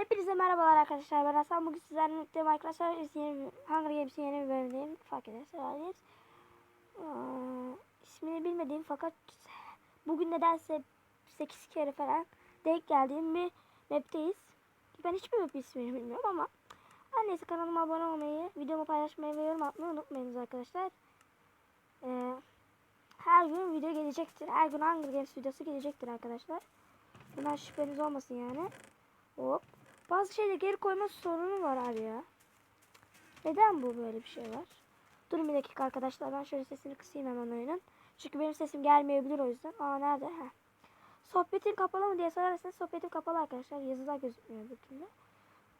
Hepinize merhabalar arkadaşlar. Ben Hasan. Bugün sizlerle birlikte arkadaşlar yeni, Hunger Games'in yeni bir bölümündeyim. Fark ederseniz. Ee, ismini bilmediğim fakat bugün nedense 8 kere falan denk geldiğim bir map'teyiz. Ben hiçbir map ismini bilmiyorum ama her neyse kanalıma abone olmayı, videomu paylaşmayı ve yorum atmayı unutmayınız arkadaşlar. Ee, her gün video gelecektir. Her gün Hunger Games videosu gelecektir arkadaşlar. Bundan şüpheniz olmasın yani. Hop. Bazı şeyleri geri koyma sorunu var abi ya. Neden bu böyle bir şey var? Durun bir dakika arkadaşlar. Ben şöyle sesini kısayım hemen oyunun. Çünkü benim sesim gelmeyebilir o yüzden. Aa nerede? Heh. Sohbetin kapalı mı diye sorarsanız sohbetim kapalı arkadaşlar. Yazılar gözükmüyor bir türlü.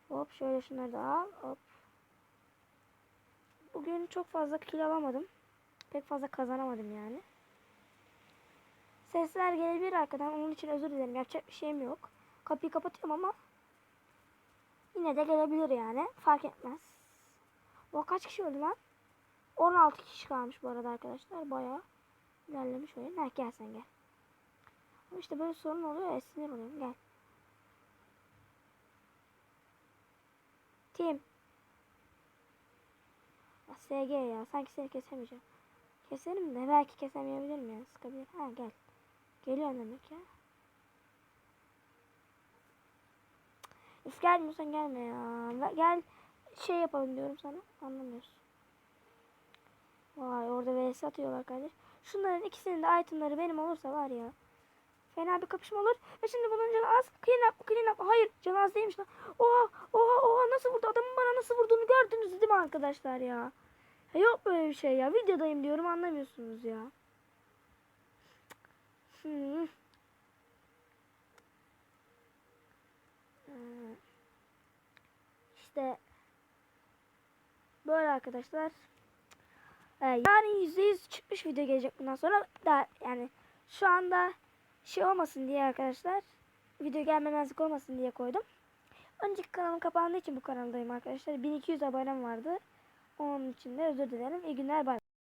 Hop şöyle şunları da al. Hop. Bugün çok fazla kill alamadım. Pek fazla kazanamadım yani. Sesler gelebilir arkadan. Onun için özür dilerim. Yapacak bir şeyim yok. Kapıyı kapatıyorum ama yine de gelebilir yani. Fark etmez. O kaç kişi öldü lan? 16 kişi kalmış bu arada arkadaşlar. Bayağı ilerlemiş oyun. Ha gel sen gel. Ama işte böyle sorun oluyor ya sinir oluyorum. Gel. Ya SG ya. Sanki seni kesemeyeceğim. Keserim de belki kesemeyebilirim ya. Sıkabilir. Ha gel. Geliyor demek ya. Üf gelmiyorsan gelme ya. Gel şey yapalım diyorum sana. Anlamıyorsun. Vay orada vs atıyorlar kardeş. Şunların ikisinin de itemları benim olursa var ya. Fena bir kapışma olur. Ve şimdi bunun canı az. Clean up, clean up. Hayır canı az değilmiş lan. Oha, oha, oha nasıl vurdu? Adamın bana nasıl vurduğunu gördünüz değil mi arkadaşlar ya yok böyle bir şey ya. Videodayım diyorum anlamıyorsunuz ya. Hmm. Ee, İşte böyle arkadaşlar. Ee, yarın %100 çıkmış video gelecek bundan sonra. Da yani şu anda şey olmasın diye arkadaşlar. Video gelmemezlik olmasın diye koydum. Önceki kanalım kapandığı için bu kanaldayım arkadaşlar. 1200 abonem vardı. Onun için de özür dilerim. İyi günler bay.